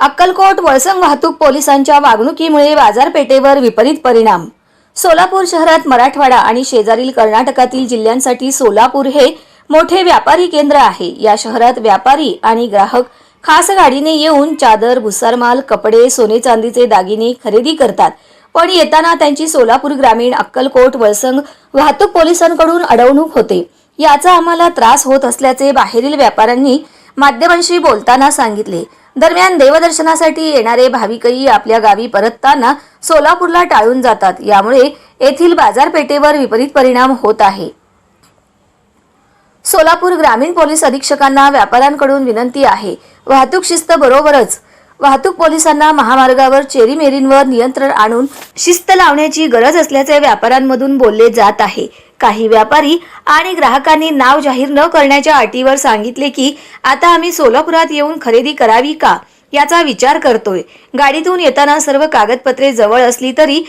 अक्कलकोट वळसंग वाहतूक पोलिसांच्या वागणुकीमुळे बाजारपेठेवर विपरीत परिणाम. सोलापूर शहरात मराठवाडा आणि शेजारील कर्नाटकातील जिल्ह्यांसाठी सोलापूर हे मोठे व्यापारी केंद्र आहे. या शहरात व्यापारी आणि ग्राहक खास गाडीने येऊन चादर भुसारमाल कपडे सोने चांदीचे दागिने खरेदी करतात. पण येताना त्यांची सोलापूर ग्रामीण अक्कलकोट वळसंग वाहतूक पोलिसांकडून अडवणूक होते. याचा आम्हाला त्रास होत असल्याचे बाहेरील व्यापाऱ्यांनी माध्यमांशी बोलताना सांगितले. दरम्यान देवदर्शनासाठी येणारे भाविकही आपल्या गावी परतताना सोलापूरला टाळून जातात. यामुळे येथील बाजारपेठेवर विपरीत परिणाम होत आहे. सोलापूर ग्रामीण पोलीस अधीक्षकांना व्यापाऱ्यांकडून विनंती आहे. वाहतूक शिस्त बरोबरच वाहतूक पोलिसांना महामार्गावर चेरी मेरींवर नियंत्रण आणून शिस्त लावण्याची गरज असल्याचे व्यापाऱ्यांमधून बोलले जात आहे. काही व्यापारी आणि ग्राहकांनी नाव जाहीर न करण्याच्या अटीवर सांगितले की आता आम्ही सोलापुरात येऊन खरेदी करावी का? याचा विचार करतोय. गाडीतून येताना सर्व कागदपत्रे जवळ असली तरी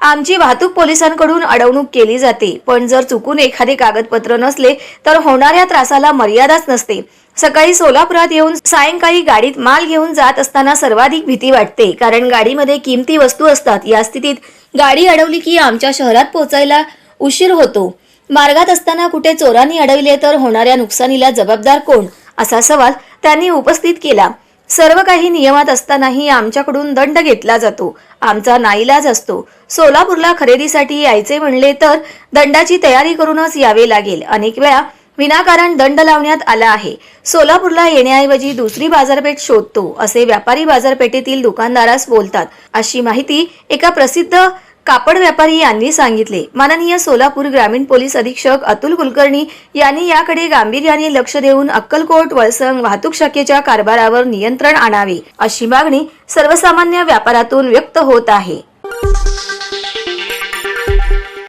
आमची वाहतूक पोलिसांकडून अडवणूक केली जाते. पण जर चुकून एखादे कागदपत्र नसले तर होणाऱ्या त्रासाला मर्यादाच नसते. सकाळी सोलापुरात येऊन सायंकाळी गाडीत माल घेऊन जात असताना सर्वाधिक भीती वाटते. कारण गाडीमध्ये किमती वस्तू असतात. या स्थितीत गाडी अडवली की आमच्या शहरात पोहोचायला उशीर होतो. मार्गात असताना कुठे चोरांनी अडविले तर होणाऱ्या नुकसानीला जबाबदार कोण? असा सवाल त्यांनी उपस्थित केला. सर्व काही नियमात असतानाही आमच्याकडून दंड घेतला जातो. आमचा नाईलाज असतो. सोलापूरला खरेदीसाठी यायचे म्हणले तर दंडाची तयारी करूनच यावे लागेल. अनेक वेळा विनाकारण दंड लावण्यात आला आहे. सोलापूरला येण्याऐवजी दुसरी बाजारपेठ शोधतो असे व्यापारी बाजारपेठेतील दुकानदारास बोलतात. अशी माहिती एका प्रसिद्ध कापड व्यापारी यांनी सांगितले. माननीय सोलापूर ग्रामीण पोलीस अधीक्षक अतुल कुलकर्णी यांनी याकडे गांभीर्याने लक्ष देऊन अक्कलकोट वळसंग वाहतूक शाखेच्या कारभारावर नियंत्रण आणावे अशी मागणी सर्वसामान्य व्यापारातून व्यक्त होत आहे.